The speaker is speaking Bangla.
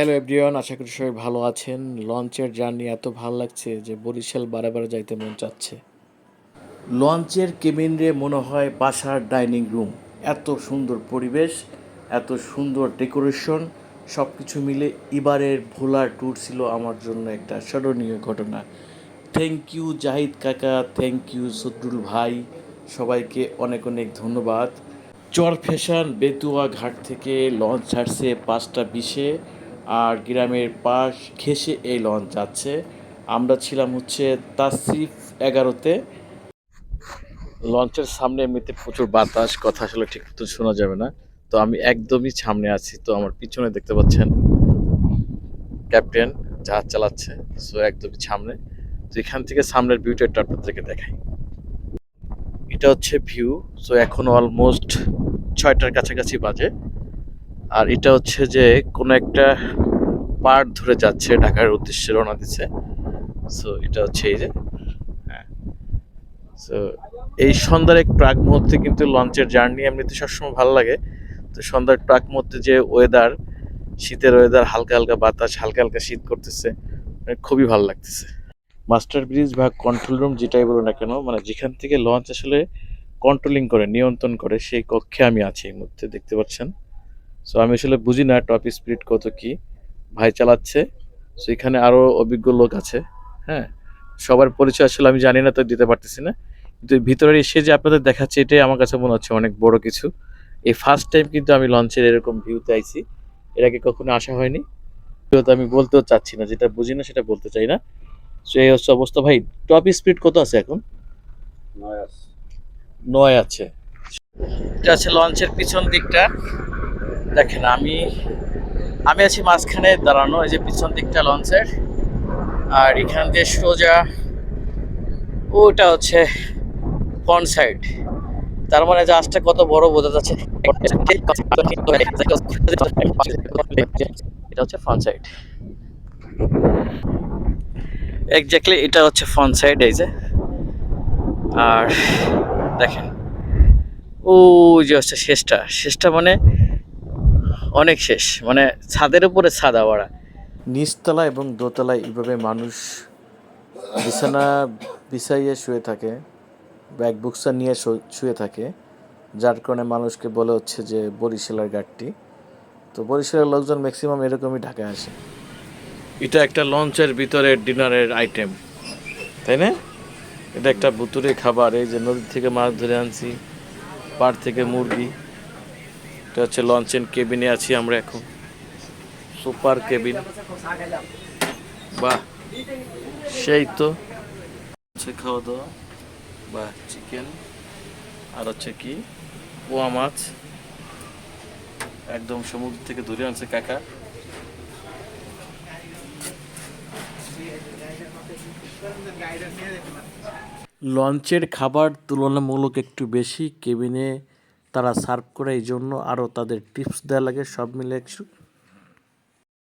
হ্যালো এভরিওয়ান আশা করি সবাই ভালো আছেন। লঞ্চের জার্নি এত ভালো লাগছে যে বরিশাল বারে বারে যাইতে মন চাচ্ছে। লঞ্চের কেবিন রে মনে হয় বাসার ডাইনিং রুম এত সুন্দর পরিবেশ, এত সুন্দর ডেকোরেশন সব কিছু মিলে এবারের ভোলার ট্যুর ছিল আমার জন্য একটা স্মরণীয় ঘটনা। থ্যাংক ইউ জাহিদ কাকা থ্যাংক ইউ সদরুল ভাই, সবাইকে অনেক অনেক ধন্যবাদ। চর ফ্যাশন বেতুয়া ঘাট থেকে লঞ্চ ছাড়ছে পাঁচটা বিশে। আর গ্রামের পাশ ঘেসে এই লঞ্চ যাচ্ছে। আমরা ছিলাম হচ্ছে তাসিফ এগারোতে। লঞ্চের সামনে এমনিতে প্রচুর বাতাস, কথা আসলে ঠিক মতো শোনা যাবে না। তো আমি একদমই সামনে আছি, তো আমার পিছনে দেখতে পাচ্ছেন ক্যাপ্টেন জাহাজ চালাচ্ছে। সো একদমই সামনে। তো এখান থেকে সামনের ভিউটা একটু আপনাদেরকে দেখাই। এটা হচ্ছে ভিউ সো এখন অলমোস্ট ছয়টার কাছাকাছি বাজে। আর এটা হচ্ছে যে কোনো একটা পার্ট ধরে যাচ্ছে, ঢাকার উদ্দেশ্যে রওনা দিচ্ছে। সো এটা হচ্ছে এই যে হ্যাঁ। সো এই সন্ধ্যার এক প্রাক মুহূর্তে কিন্তু লঞ্চের জার্নি এমনিতে সবসময় ভালো লাগে। তো সন্ধ্যার প্রাক মুহূর্তে যে ওয়েদার শীতের ওয়েদার হালকা হালকা বাতাস, হালকা হালকা শীত করতেছে মানে খুবই ভালো লাগতেছে। মাস্টার ব্রিজ বা কন্ট্রোল রুম যেটাই বলো না কেন মানে যেখান থেকে লঞ্চ আসলে কন্ট্রোলিং করে, নিয়ন্ত্রণ করে, সেই কক্ষে আমি আছি এই মুহূর্তে, দেখতে পাচ্ছেন। সো আমি আসলে বুঝি না টপ স্পিড কত কি। ভাই চালাচ্ছে। সো এখানে আরও অভিজ্ঞ লোক আছে। হ্যাঁ? সবার পরিচয় আসলে আমি জানি না তো দিতে পারতেছি না। কিন্তু ভিতরে এসে যে আপনাদের দেখাচ্ছে এটাই আমার কাছে মনে হচ্ছে অনেক বড় কিছু। এই ফার্স্ট টাইম কিন্তু আমি লঞ্চের এরকম ভিউতে আইছি। এর আগে কখনো আসা হয়নি। তো আমি বলতেও চাচ্ছি না যেটা বুঝি না সেটা বলতে চাই না। সো এই হচ্ছে অবস্থা। ভাই টপ স্পিড কত আছে এখন? নয় নয় আছে। এটা আছে লঞ্চের পিছন দিকটা। দেখেন, আমি আমি আছি মাঝখানে দাঁড়ানো, এই যে পিছন দিকটা লঞ্চের। আর এখান দিয়ে সোজা ওটা হচ্ছে ফ্রন্ট সাইড তার মানে জাহাজটা কত বড় বোঝা যাচ্ছে। এটা হচ্ছে ফ্রন্ট সাইড এক্স্যাক্টলি এটা হচ্ছে ফ্রন্ট সাইড এই যে। আর দেখেন ও যে হচ্ছে শেষটা। শেষটা মানে অনেক শেষ মানে ছাদের উপরে ছাদা বাড়া নিচতলা এবং দোতলায় এইভাবে মানুষ বিছানা বিছাইয়ে শুয়ে থাকে ব্যাগ বুকসা নিয়ে শুয়ে থাকে যার কারণে মানুষকে বলে হচ্ছে যে বরিশালের ঘাটটি তো বরিশালের লোকজন ম্যাক্সিমাম এরকমই ঢাকায় আসে। এটা একটা লঞ্চের ভিতরে ডিনারের আইটেম তাই না? এটা একটা বুতুরে খাবার এই যে নদী থেকে মাছ ধরে আনছি পাড় থেকে মুরগি। এটা হচ্ছে লঞ্চের কেবিনে আছি আমরা এখন। সুপার কেবিন বাহ, সেই তো। হচ্ছে খাওয়া দাওয়া বা চিকেন আর হচ্ছে কি? পোয়া মাছ। একদম সমুদ্র থেকে ধরে আনছে কাকা। লঞ্চের খাবার তুলনামূলক একটু বেশি। কেবিনে তারা সার্ভ করে এই জন্য আরও তাদের টিপস দেওয়া লাগে সব মিলে একটু